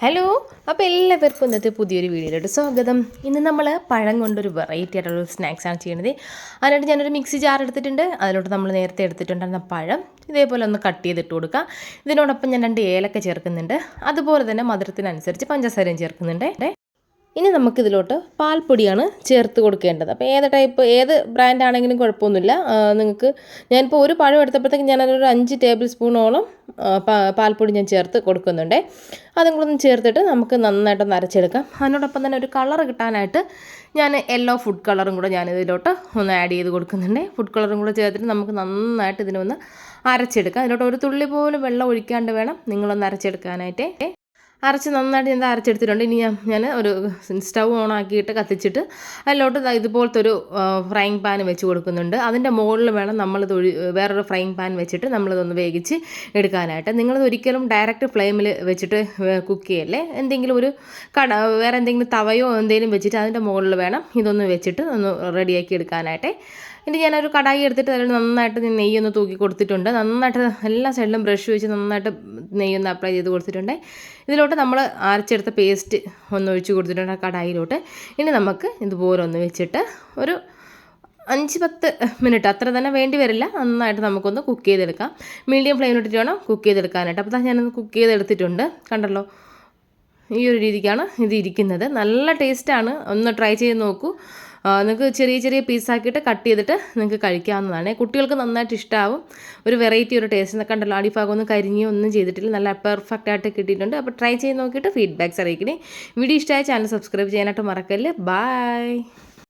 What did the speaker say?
Hello അപ്പോൾ എല്ലാവർക്കും ഇന്നത്തെ പുതിയൊരു വീഡിയോയിലോട്ട് സ്വാഗതം. ഇന്ന് നമ്മൾ പഴം കൊണ്ടൊരു വെറൈറ്റി ആയിട്ടുള്ള സ്നാക്സാണ് ചെയ്യുന്നത്. അതിനായിട്ട് ഞാനൊരു മിക്സി ജാർ എടുത്തിട്ടുണ്ട്. അതിലോട്ട് നമ്മൾ നേരത്തെ എടുത്തിട്ടുണ്ടായിരുന്ന പഴം ഇതേപോലെ ഒന്ന് കട്ട് ചെയ്തിട്ട് കൊടുക്കാം. ഇതിനോടൊപ്പം ഞാൻ രണ്ട് ഏലക്ക ചേർക്കുന്നുണ്ട്. അതുപോലെ തന്നെ മധുരത്തിനനുസരിച്ച് പഞ്ചസാരയും ചേർക്കുന്നുണ്ട്. ഇനി നമുക്കിതിലോട്ട് പാൽപ്പൊടിയാണ് ചേർത്ത് കൊടുക്കേണ്ടത്. അപ്പോൾ ഏത് ടൈപ്പ് ഏത് ബ്രാൻഡ് ആണെങ്കിലും കുഴപ്പമൊന്നുമില്ല. നിങ്ങൾക്ക് ഞാനിപ്പോൾ ഒരു പഴം എടുത്തപ്പോഴത്തേക്ക് ഞാനൊരു അഞ്ച് ടേബിൾ സ്പൂണോളം പാൽപ്പൊടി ഞാൻ ചേർത്ത് കൊടുക്കുന്നുണ്ട്. അതും കൂടെ ഒന്ന് ചേർത്തിട്ട് നമുക്ക് നന്നായിട്ടൊന്ന് അരച്ചെടുക്കാം. അതിനോടൊപ്പം തന്നെ ഒരു കളർ കിട്ടാനായിട്ട് ഞാൻ യെല്ലോ ഫുഡ് കളറും കൂടെ ഞാൻ ഇതിലോട്ട് ഒന്ന് ആഡ് ചെയ്ത് കൊടുക്കുന്നുണ്ട്. ഫുഡ് കളറും കൂടെ ചേർത്തിട്ട് നമുക്ക് നന്നായിട്ട് ഇതിനൊന്ന് അരച്ചെടുക്കാം. അതിലോട്ട് ഒരു തുള്ളി പോലും വെള്ളം ഒഴിക്കാണ്ട് വേണം നിങ്ങളൊന്ന് അരച്ചെടുക്കാനായിട്ട്. അരച്ച് നന്നായിട്ട് ഞാൻ അരച്ചെടുത്തിട്ടുണ്ട്. ഇനി ഞാൻ ഞാൻ ഒരു സ്റ്റൗ ഓൺ ആക്കിയിട്ട് കത്തിച്ചിട്ട് അതിലോട്ട് ഇതുപോലത്തെ ഒരു ഫ്രൈങ് പാൻ വെച്ച് കൊടുക്കുന്നുണ്ട്. അതിന്റെ മുകളിൽ വേണം നമ്മൾ ഒഴി വേറൊരു ഫ്രൈങ് പാൻ വെച്ചിട്ട് നമ്മളിതൊന്ന് വേവിച്ച് എടുക്കാനായിട്ട്. നിങ്ങളിത് ഒരിക്കലും ഡയറക്റ്റ് ഫ്ലെയിമിൽ വെച്ചിട്ട് കുക്ക് ചെയ്യല്ലേ? എന്തെങ്കിലും ഒരു കട വേറെ എന്തെങ്കിലും തവയോ എന്തെങ്കിലും വെച്ചിട്ട് അതിന്റെ മുകളിൽ വേണം ഇതൊന്ന് വെച്ചിട്ട് ഒന്ന് റെഡിയാക്കി എടുക്കാനായിട്ട്. ഇനി ഞാനൊരു കടായി എടുത്തിട്ട് അതിൽ നന്നായിട്ട് നെയ്യൊന്ന് തൂക്കി കൊടുത്തിട്ടുണ്ട്. നന്നായിട്ട് എല്ലാ സൈഡിലും ബ്രഷ് വെച്ച് നന്നായിട്ട് നെയ്യൊന്ന് അപ്ലൈ ചെയ്ത് കൊടുത്തിട്ടുണ്ട്. ഇതിലോട്ട് നമ്മൾ അരച്ചെടുത്ത പേസ്റ്റ് ഒന്ന് ഒഴിച്ച് കൊടുത്തിട്ടുണ്ട് ആ കടായിലോട്ട്. ഇനി നമുക്ക് ഇതുപോലെ ഒന്ന് വെച്ചിട്ട് ഒരു അഞ്ച് പത്ത് മിനിറ്റ് അത്ര തന്നെ വേണ്ടി വരില്ല. നന്നായിട്ട് നമുക്കൊന്ന് കുക്ക് ചെയ്തെടുക്കാം. മീഡിയം ഫ്ലെയിമിലിട്ടിട്ട് വേണം കുക്ക് ചെയ്തെടുക്കാനായിട്ട്. അപ്പോൾ ഞാനൊന്ന് കുക്ക് ചെയ്തെടുത്തിട്ടുണ്ട്. കണ്ടല്ലോ? ഈ ഒരു രീതിക്കാണ് ഇത് ഇരിക്കുന്നത്. നല്ല ടേസ്റ്റാണ് ഒന്ന് ട്രൈ ചെയ്ത് നോക്കൂ. നിങ്ങൾക്ക് ചെറിയ ചെറിയ പീസാക്കിയിട്ട് കട്ട് ചെയ്തിട്ട് നിങ്ങൾക്ക് കഴിക്കാവുന്നതാണ്. കുട്ടികൾക്ക് നന്നായിട്ട് ഇഷ്ടമാവും ഒരു വെറൈറ്റി ഒരു ടേസ്റ്റ് എന്നൊക്കെ ഉണ്ടല്ലോ അടിഭാഗം ഒന്നും കരിഞ്ഞോ ഒന്നും ചെയ്തിട്ടില്ല. നല്ല പെർഫെക്റ്റ് ആയിട്ട് കിട്ടിയിട്ടുണ്ട്. അപ്പോൾ ട്രൈ ചെയ്ത് നോക്കിയിട്ട് ഫീഡ്ബാക്ക്സ് അറിയിക്കണേ. വീഡിയോ ഇഷ്ടമായ ചാനൽ സബ്സ്ക്രൈബ് ചെയ്യാനായിട്ട് മറക്കല്ലേ. ബായ്